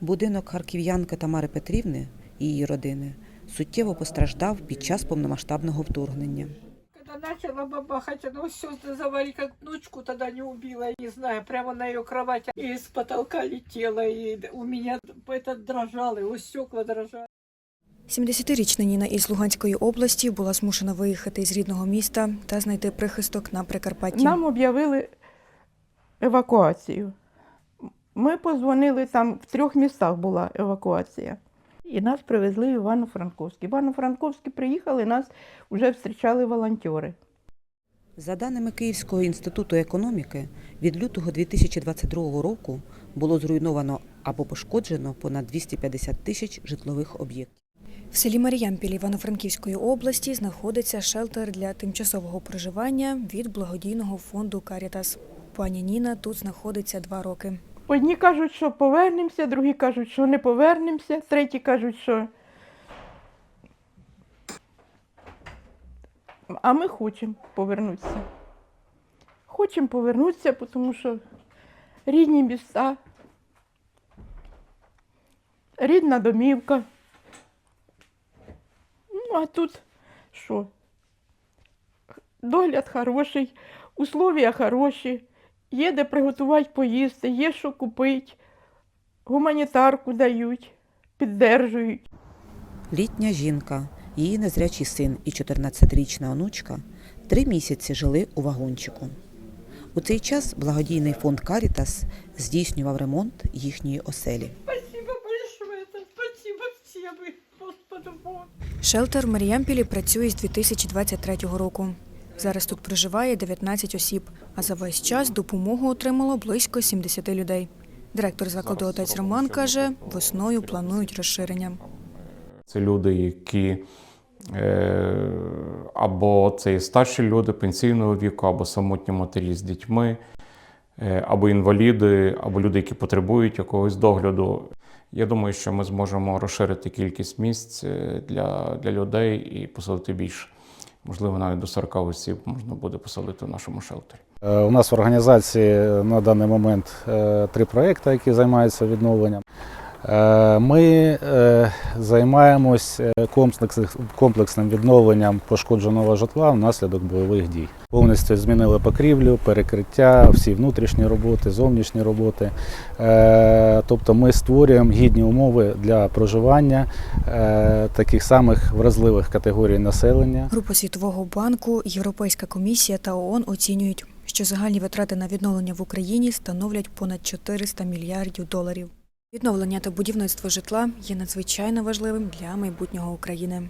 Будинок харків'янки Тамари Петрівни і її родини суттєво постраждав під час повномасштабного вторгнення. Когда начала бабахать, оно все завали, как внучку тогда не убила, я не знаю, прямо на ее кровать и с потолка летела, и у меня это дрожало, и стекла дрожали. 70-річна Ніна із Луганської області була змушена виїхати із рідного міста та знайти прихисток на Прикарпатті. Нам об'явили евакуацію. Ми позвонили, там в трьох містах була евакуація. І нас привезли в Івано-Франковськ. Івано-Франковські приїхали, нас вже зустрічали волонтери. За даними Київського інституту економіки, від лютого 2022 року було зруйновано або пошкоджено понад 250 тисяч житлових об'єктів. В селі Маріямпіль Івано-Франківської області знаходиться шелтер для тимчасового проживання від благодійного фонду Карітас. Пані Ніна тут знаходиться два роки. Одні кажуть, що повернемося, другі кажуть, що не повернемося, треті кажуть, що. А ми хочемо повернутися. Хочемо повернутися, тому що рідні міста, рідна домівка. Ну, а тут що? Догляд хороший, условия хороші, є де приготувати поїсти, є що купити, гуманітарку дають, піддержують. Літня жінка, її незрячий син і 14-річна онучка три місяці жили у вагончику. У цей час благодійний фонд Карітас здійснював ремонт їхньої оселі. Шелтер в Маріямпілі працює з 2023 року. Зараз тут проживає 19 осіб, а за весь час допомогу отримало близько 70 людей. Директор закладу отець Роман каже, весною планують розширення. Це люди, які е, або це і старші люди пенсійного віку, або самотні матері з дітьми, е, або інваліди, або люди, які потребують якогось догляду. Я думаю, що ми зможемо розширити кількість місць е, для, для людей і поселити більше. Можливо, навіть до 40 осіб можна буде поселити в нашому шелтері. Е, У нас в організації на даний момент е, три проекти, які займаються відновленням. Е, Ми е, займаємось е, комплексним відновленням пошкодженого житла внаслідок бойових дій. Повністю змінили покрівлю, перекриття, всі внутрішні роботи, зовнішні роботи. Тобто ми створюємо гідні умови для проживання таких самих вразливих категорій населення. Група Світового банку, Європейська комісія та ООН оцінюють, що загальні витрати на відновлення в Україні становлять понад 400 мільярдів доларів. Відновлення та будівництво житла є надзвичайно важливим для майбутнього України.